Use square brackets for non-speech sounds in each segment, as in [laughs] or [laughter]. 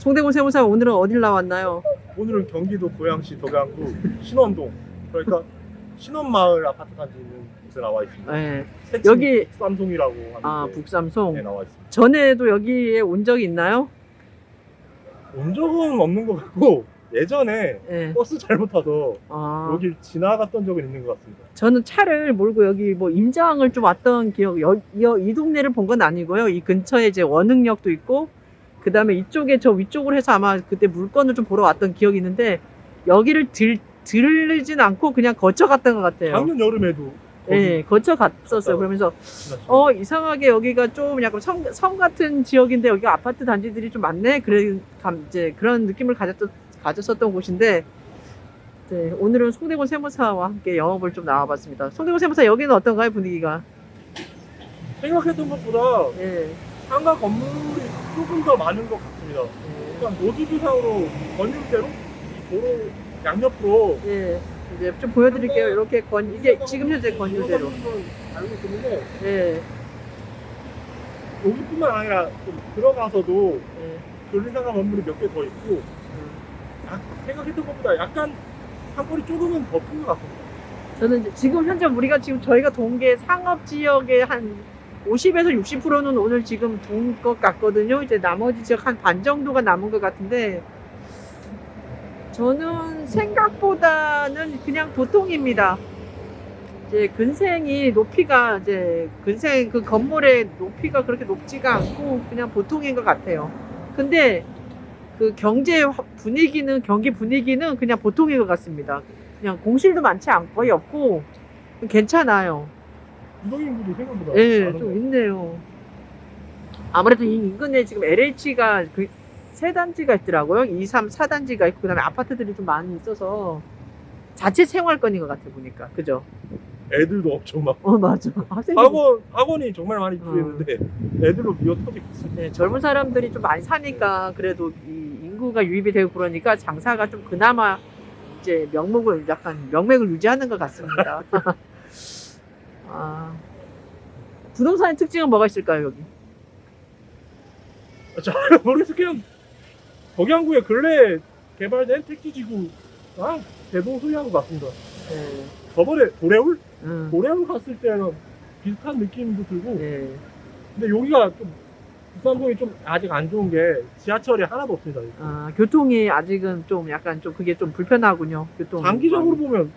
송대곤 세무사 오늘은 어딜 나왔나요? 오늘은 경기도 고양시 덕양구 신원동 그러니까 신원마을 아파트 단지 있는 곳에 나와 있습니다. 네. 새침 여기- 쌈송이라고 하는데 아 북삼송. 네, 나와 있습니다. 전에도 여기에 온 적이 있나요? 온 적은 없는 것 같고 예전에 예. 버스 잘못 타서 아, 여길 지나갔던 적은 있는 것 같습니다. 저는 차를 몰고 여기 뭐 임장을 좀 왔던 기억, 여, 여- 이 동네를 본 건 아니고요. 이 근처에 이제 원흥역도 있고, 그 다음에 이쪽에 저 위쪽으로 해서 아마 그때 물건을 좀 보러 왔던 기억이 있는데, 여기를 들, 들르진 않고 그냥 거쳐갔던 것 같아요. 작년 여름에도 예, 거쳐갔었어요. 그러면서. 어, 이상하게 여기가 좀 약간 섬, 섬 같은 지역인데, 여기 아파트 단지들이 좀 많네? 그래, 감, 이제 그런 느낌을 가졌던, 가졌었던 곳인데, 네, 오늘은 송대곤 세무사와 함께 영업을 좀 나와봤습니다. 송대곤 세무사 여기는 어떤가요, 분위기가? 생각했던 것보다 예. 상가 건물이 조금 더 많은 것 같습니다. 일단 노드뷰상으로 건율대로 이 도로 양옆으로 예. 이제 좀 보여드릴게요. 이렇게 건, 이게 지금 현재 건율대로. 알고 있었는데 예. 여기뿐만 아니라 좀 들어가서도 예. 근린상가 건물이 몇 개 더 있고 약- 생각했던 것보다 약간 상권이 조금은 더 큰 것 같습니다. 저는 이제 지금 현재 우리가 지금 저희가 동계 상업 지역의 한 50에서 60%는 오늘 지금 돈것 같거든요. 이제 나머지 지역 한반 정도가 남은 것 같은데 저는 생각보다는 그냥 보통입니다. 이제 근생이 높이가 이제 근생 그 건물의 높이가 그렇게 높지가 않고 그냥 보통인 것 같아요. 근데 그 경제 화- 분위기는 경기 분위기는 그냥 보통인 것 같습니다. 그냥 공실도 많지 않고 거의 없고 괜찮아요. 유동인구도 생각보다 예, 좀것 있네요. 아무래도 이 인근에 지금 LH가 그 세 단지가 있더라고요. 2, 3, 4단지가 있고 그다음에 아파트들이 좀 많이 있어서 자체 생활권인 것 같아 보니까. 그죠? 애들도 엄청 많고 어, 맞아. 학생들 학원 학원이 정말 많이 구했는데 애들로 미어 터지고 있습니다. 네, 젊은 사람들이 좀 많이 사니까 그래도 이 인구가 유입이 되고 그러니까 장사가 좀 그나마 이제 명목을 약간 명맥을 유지하는 것 같습니다. [laughs] 아, 부동산의 특징은 뭐가 있을까요 여기? 잘 모르겠어 그냥 덕양구에 근래 개발된 택지지구가 대부분 소유한 것 같습니다. 네, 저번에 도래울 음, 도래울 갔을 때는 비슷한 느낌도 들고 네. 근데 여기가 좀 부산동이 좀 아직 안 좋은 게 지하철이 하나도 없습니다. 아, 교통이 아직은 좀 약간 좀 그게 좀 불편하군요. 교통. 장기적으로 보면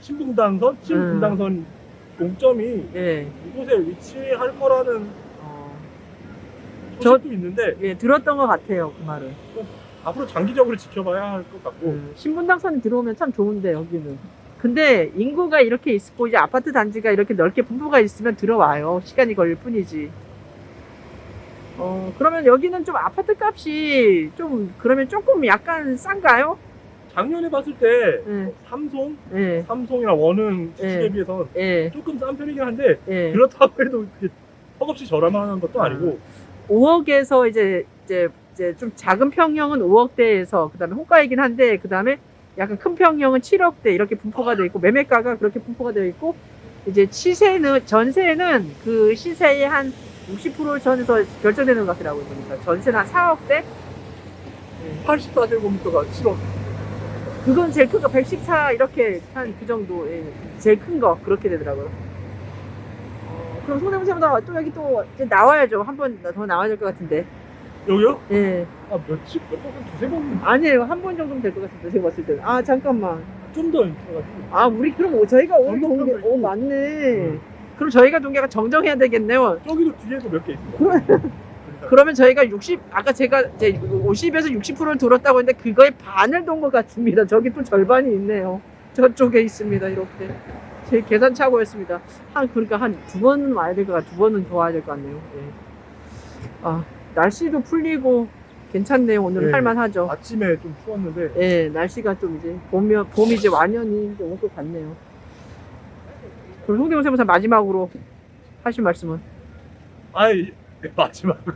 신분당선, 신분당선 공점이 예. 이곳에 위치할 거라는 어, 소식도 있는데 예, 들었던 것 같아요 그 말은. 앞으로 장기적으로 지켜봐야 할 것 같고 음, 신분 당선이 들어오면 참 좋은데 여기는. 근데 인구가 이렇게 있고 이제 아파트 단지가 이렇게 넓게 분포가 있으면 들어와요. 시간이 걸릴 뿐이지. 어 그러면 여기는 좀 아파트 값이 좀 그러면 조금 약간 싼가요? 작년에 봤을 때 예, 삼성, 예, 삼성이나 원흥 주식에 네. 비해서 예, 조금 싼 편이긴 한데 예. 그렇다고 해도 그게 턱없이 저렴한 것도 아니고. 5억에서 이제 이제 이제 좀 작은 평형은 5억대에서 그다음에 호가이긴 한데 그다음에 약간 큰 평형은 7억대 이렇게 분포가 되어 있고 매매가가 그렇게 분포가 되어 있고 이제 시세는 전세는 그 시세의 한 60% 전에서 결정되는 것 같더라고요. 보니까 전세는 한 4억대? 84제곱미터가 7억 그건 제일 큰 거 114 이렇게 한 그 정도 예, 제일 큰 거 그렇게 되더라고요. 어, 그럼 손해보세보다 또 여기 또 이제 나와야죠 한 번 더 나와야 될 것 같은데 여기요? 예. 아 몇집 몇 번, 두세 번 아니에요. 한 번 정도면 될 것 같은데, 제가 봤을 때는. 아, 잠깐만. 좀 더 있어가지고 아, 우리 그럼 오- 저희가 정동편도 동계, 오. 맞네. 그럼 저희가 동계가 정정해야 되겠네요. 저기도 뒤에도 몇 개 있습니다. 그러면 저희가 60, 아까 제가 이제 50에서 60%를 들었다고 했는데, 그거의 반을 돈 것 같습니다. 저기 또 절반이 있네요. 저쪽에 있습니다, 이렇게. 제 계산 착오였습니다. 한, 그러니까 한 두 번은 와야 될 것 같아요. 두 번은 더 와야 될 것 같네요. 예. 아, 날씨도 풀리고, 괜찮네요. 오늘 네. 할만하죠. 아침에 좀 추웠는데 예, 날씨가 좀 이제 봄이 봄이 이제 완연히 이제 올것 같네요. 그럼 송대문 세무사 마지막으로 하실 말씀은? 아이 [laughs] 마지막으로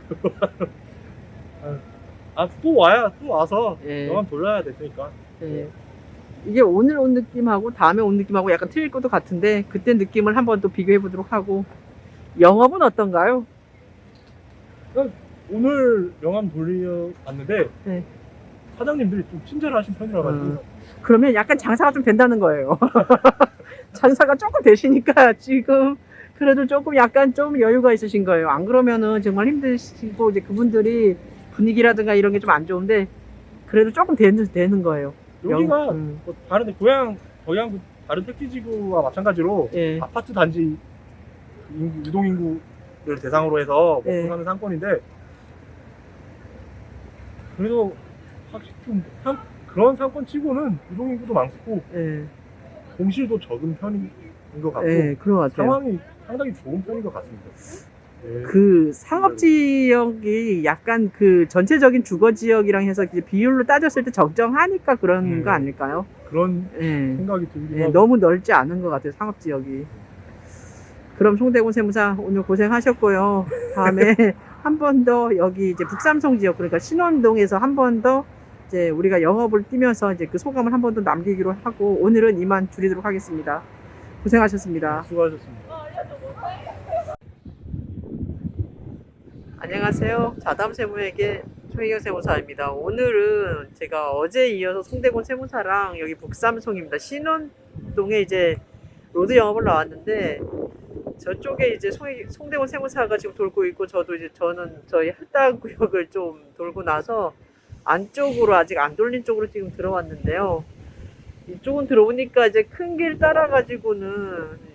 아 또 와야 또 와서 예. 영화 돌려야 되니까 예. 이게 오늘 온 느낌하고 다음에 온 느낌하고 약간 틀릴 것도 같은데 그때 느낌을 한번 또 비교해 보도록 하고 영업은 어떤가요? 오늘 명함 돌려봤는데 네. 사장님들이 좀 친절하신 편이라 가지고 음. 그러면 약간 장사가 좀 된다는 거예요. [laughs] 장사가 조금 되시니까 지금 그래도 조금 약간 좀 여유가 있으신 거예요. 안 그러면은 정말 힘드시고 이제 그분들이 분위기라든가 이런 게 좀 안 좋은데 그래도 조금 되는, 되는 거예요. 여기가 영- 음. 뭐 다른 데 고향 고향 그 다른 택지지구와 마찬가지로 예. 아파트 단지 인구, 유동 인구를 대상으로 해서 먹고 네. 사는 상권인데 그래도 확실히 좀 상- 그런 상권 치고는 유동 인구도 많고 예. 공실도 적은 편인 것 같고 예, 그런 것 같아요. 상황이 상당히 좋은 편인 것 같습니다. 네. 그 상업 지역이 약간 그 전체적인 주거 지역이랑 해서 이제 비율로 따졌을 때 적정하니까 그런 음. 거 아닐까요? 그런 예. 생각이 들기도 예, 하고 너무 넓지 않은 것 같아요 상업 지역이. 그럼 송대곤 세무사 오늘 고생하셨고요. 다음에 [laughs] 한 번 더 여기 이제 북삼성 지역 그러니까 신원동에서 한 번더 이제 우리가 영업을 뛰면서 이제 그 소감을 한 번 더 남기기로 하고 오늘은 이만 줄이도록 하겠습니다. 고생하셨습니다. 수고하셨습니다. 안녕하세요. 자담 세무에게 최희경 세무사입니다. 오늘은 제가 어제 이어서 송대곤 세무사랑 여기 북삼송입니다. 신원동에 이제 로드 영업을 나왔는데 저쪽에 이제 송, 송대곤 세무사가 지금 돌고 있고 저도 이제 저는 저희 할당 구역을 좀 돌고 나서 안쪽으로 아직 안 돌린 쪽으로 지금 들어왔는데요. 이쪽은 들어오니까 이제 큰 길 따라 가지고는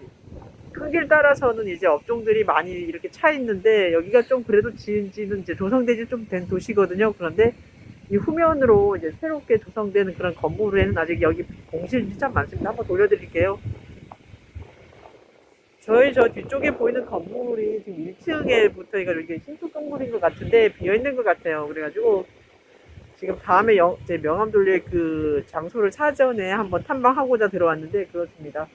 큰 길 따라서는 이제 업종들이 많이 이렇게 차 있는데 여기가 좀 그래도 지은 지는 이제 조성되지 좀 된 도시거든요. 그런데 이 후면으로 이제 새롭게 조성되는 그런 건물에는 아직 여기 공실이 참 많습니다. 한번 돌려드릴게요. 저희 저 뒤쪽에 보이는 건물이 지금 1층에 붙어 있가 이게 신축 건물인 것 같은데 비어 있는 것 같아요. 그래가지고 지금 다음에 영, 제 명함 돌릴 그 장소를 사전에 한번 탐방하고자 들어왔는데 그렇습니다.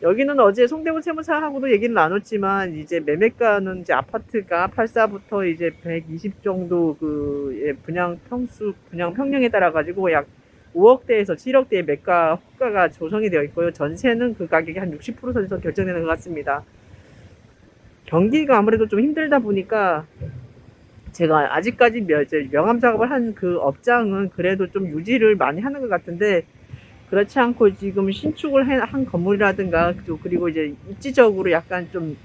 여기는 어제 송대문 세무사하고도 얘기를 나눴지만 이제 매매가는 이제 아파트가 84부터 이제 120 정도 그 예, 분양 평수 분양 평량에 따라 가지고 약 5억대에서 7억대의 매가 호가가 조성이 되어 있고요. 전세는 그 가격이 한 60% 선에서 결정되는 것 같습니다. 경기가 아무래도 좀 힘들다 보니까 제가 아직까지 명함 작업을 한 그 업장은 그래도 좀 유지를 많이 하는 것 같은데 그렇지 않고 지금 신축을 해- 한 건물이라든가 또 그리고 이제 입지적으로 약간 좀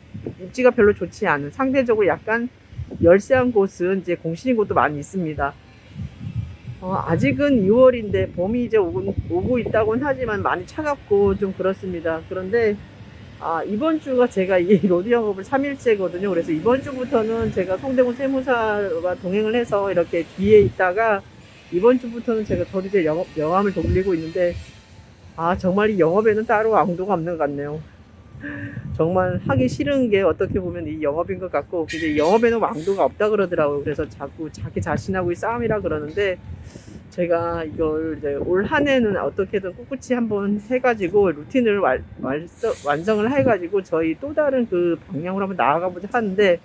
입지가 별로 좋지 않은 상대적으로 약간 열세한 곳은 이제 공실인 곳도 많이 있습니다. 어, 아직은 2월인데 봄이 이제 오고, 오고 있다고는 하지만 많이 차갑고 좀 그렇습니다. 그런데 아, 이번 주가 제가 이 [laughs] 로드 영업을 3일째거든요. 그래서 이번 주부터는 제가 송대문 세무사와 동행을 해서 이렇게 뒤에 있다가 이번 주부터는 제가 저도 이제 영업, 영암을 돌리고 있는데 아, 정말 이 영업에는 따로 왕도가 없는 것 같네요. [laughs] 정말 하기 싫은 게 어떻게 보면 이 영업인 것 같고, 근데 영업에는 왕도가 없다 그러더라고요. 그래서 자꾸 자기 자신하고의 싸움이라 그러는데, 제가 이걸 이제 올 한 해는 어떻게든 꿋꿋이 한번 해가지고 루틴을 완, 완성, 완성을 해가지고 저희 또 다른 그 방향으로 한번 나아가보자 하는데,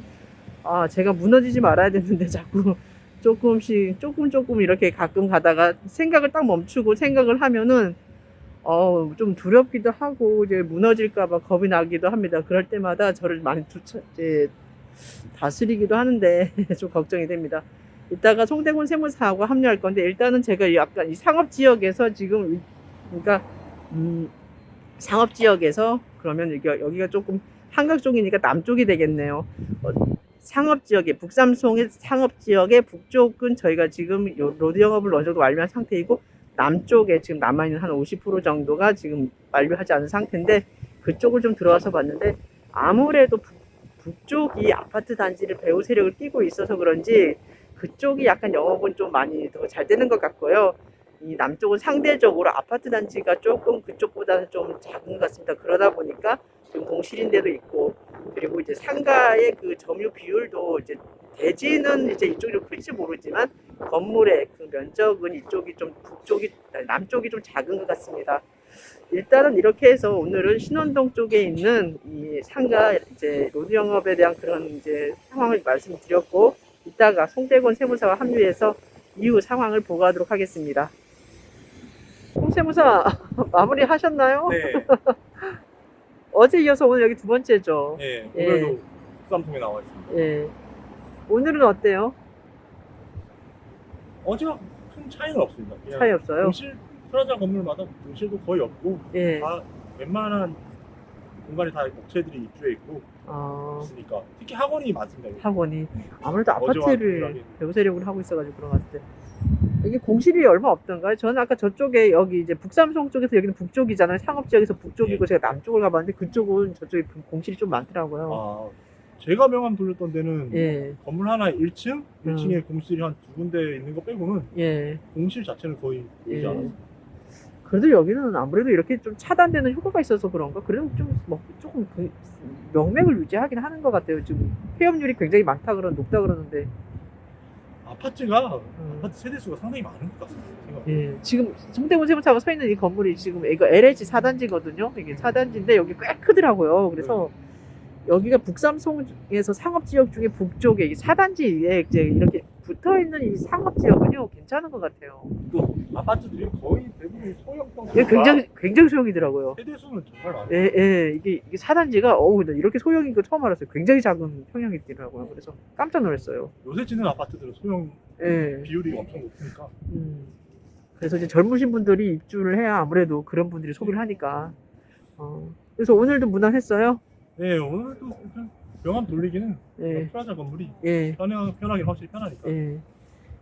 아, 제가 무너지지 말아야 되는데 [laughs] 자꾸 조금씩, 조금 조금 이렇게 가끔 가다가 생각을 딱 멈추고 생각을 하면은 어, 좀 두렵기도 하고, 이제 무너질까봐 겁이 나기도 합니다. 그럴 때마다 저를 많이 두차, 이제 다스리기도 하는데, [laughs] 좀 걱정이 됩니다. 이따가 송대곤 세무사하고 합류할 건데, 일단은 제가 약간 이 상업 지역에서 지금, 이- 그러니까, 음, 상업 지역에서, 그러면 여기, 여기가 조금 한강 쪽이니까 남쪽이 되겠네요. 어, 상업 지역에, 북삼송의 상업 지역의 북쪽은 저희가 지금 요 로드 영업을 어느 정도 완료한 상태이고, 남쪽에 지금 남아 있는 한 50% 정도가 지금 완료하지 않은 상태인데 그쪽을 좀 들어와서 봤는데 아무래도 북, 북쪽이 아파트 단지를 배후 세력을 띄고 있어서 그런지 그쪽이 약간 영업은 좀 많이 더 잘 되는 것 같고요. 이 남쪽은 상대적으로 아파트 단지가 조금 그쪽보다는 좀 작은 것 같습니다. 그러다 보니까 지금 공실인 데도 있고 그리고 이제 상가의 그 점유 비율도 이제 대지는 이제 이쪽이 좀 클지 모르지만 건물의 그 면적은 이쪽이 좀 북쪽이 남쪽이 좀 작은 것 같습니다. 일단은 이렇게 해서 오늘은 신원동 쪽에 있는 이 상가 이제 로드 영업에 대한 그런 이제 상황을 말씀드렸고 이따가 송대곤 세무사와 합류해서 이후 상황을 보고하도록 하겠습니다. 송 세무사 [laughs] 마무리 하셨나요? 네, [laughs] 어제 이어서 오늘 여기 두 번째죠. 네, 예. 오늘도 삼성에 나와 있습니다. 예. 오늘은 어때요? 어제와 큰 차이는 없습니다. 그냥 차이 없어요? 공실 프라자 건물마다 공실도 거의 없고 예. 다 웬만한 공간에 다 업체들이 입주해 있고 어, 있으니까 특히 학원이 많습니다. 여기. 학원이 아무래도 아파트를. 배우 세력으로 하고 있어가지고 그런 것 같은데 이게 공실이 얼마 없던가요? 저는 아까 저쪽에 여기 이제 북삼성 쪽에서 여기는 북쪽이잖아요. 상업 지역에서 북쪽이고 예. 제가 남쪽을 가봤는데 그쪽은 저쪽에 공실이 좀 많더라고요. 아, 제가 명함 돌렸던 데는 예, 건물 하나 1층, 음. 1층에 공실이 한 두 군데 있는 거 빼고는 예. 공실 자체는 거의 보이지 예. 않았어요. 그래도 여기는 아무래도 이렇게 좀 차단되는 효과가 있어서 그런가? 그래도 좀 뭐, 조금 그 명맥을 유지하긴 하는 것 같아요. 지금 폐업률이 굉장히 많다 그런 높다 그러는데 아파트가 음. 아파트 세대 수가 상당히 많은 것 같습니다. 생각. 예, 지금 송대문 세무사가 서 있는 이 건물이 지금 이거 LH 4단지거든요. 이게 4단지인데 여기 꽤 크더라고요. 그래서 여기가 북삼송에서 상업 지역 중에 북쪽에 이 4단지에 이제 이렇게 붙어 있는 이 상업 지역은요 괜찮은 것 같아요. 또 아파트들이 거의 대부분 소형형 이게 굉장히 굉장히 소형이더라고요. 세대수는 정말 많아요. 예, 예, 이게 이게 4단지가 어우 나 이렇게 소형인 거 처음 알았어요. 굉장히 작은 평형이더라고요. 그래서 깜짝 놀랐어요. 요새 짓는 아파트들은 소형 예. 비율이 엄청 높으니까 음. 그래서 이제 젊으신 분들이 입주를 해야 아무래도 그런 분들이 소비를 하니까. 어. 그래서 오늘도 무난했어요. 네 오늘도 그냥 명함 돌리기는 예, 프라자 건물이 예, 편하, 편하긴 확실히 편하니까 예.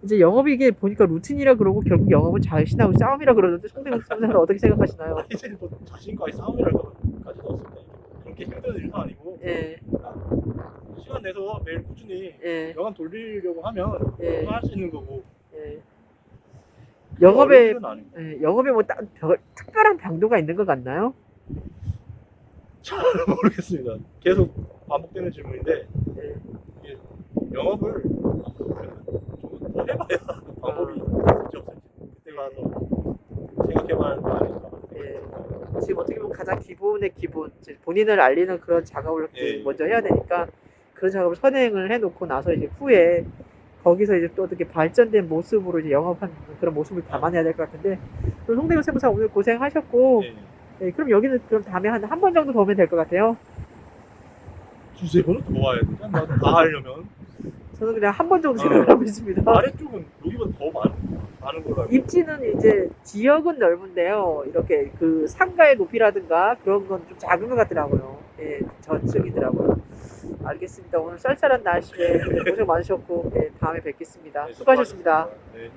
이제 영업이 이게 보니까 루틴이라 그러고 결국 영업은 자신하고 싸움이라 그러는데 송대문 선생님은 어떻게 생각하시나요? [laughs] 이제 뭐 자신과의 싸움이라고까지도 없습니다. 이게 그렇게 힘든 일도 아니고 예, 시간 내서 매일 꾸준히 예, 명함 돌리려고 하면 예, 할 수 있는 거고 예. 영업에 어려운 일은 아니고 예, 영업에 뭐 따, 별- 특별한 방도가 있는 것 같나요? 잘 [laughs] 모르겠습니다. 계속 반복되는 질문인데 예. 영업을 좀더 해봐야 [laughs] 방법이 있을지 없을지 그때 가서 생각해봐야 할 거 아닐까. 예. 지금 어떻게 보면 가장 기본의 기본, 본인을 알리는 그런 작업을 예. 먼저 해야 되니까 그런 작업을 선행을 해놓고 나서 이제 후에 거기서 이제 또 어떻게 발전된 모습으로 이제 영업하는 그런 모습을 담아내야 될 것 같은데 그럼 송대문 세무사 오늘 고생하셨고 예. 예, 그럼 여기는 그럼 다음에 한 한 번 정도 더 오면 될 것 같아요. 두세 번은 더 와야 않나? 다 하려면 저는 그냥 한 번 정도 어. 생각을 하고 있습니다. 아래쪽은 여기보다 더 많은, 많은 걸로 알고 입지는 이제 지역은 넓은데요. 이렇게 그 상가의 높이라든가 그런 건 좀 작은 것 같더라고요. 예, 저층이더라고요. 알겠습니다. 오늘 쌀쌀한 날씨에 고생 많으셨고, 예, 다음에 뵙겠습니다. 네, 수고하셨습니다. 네.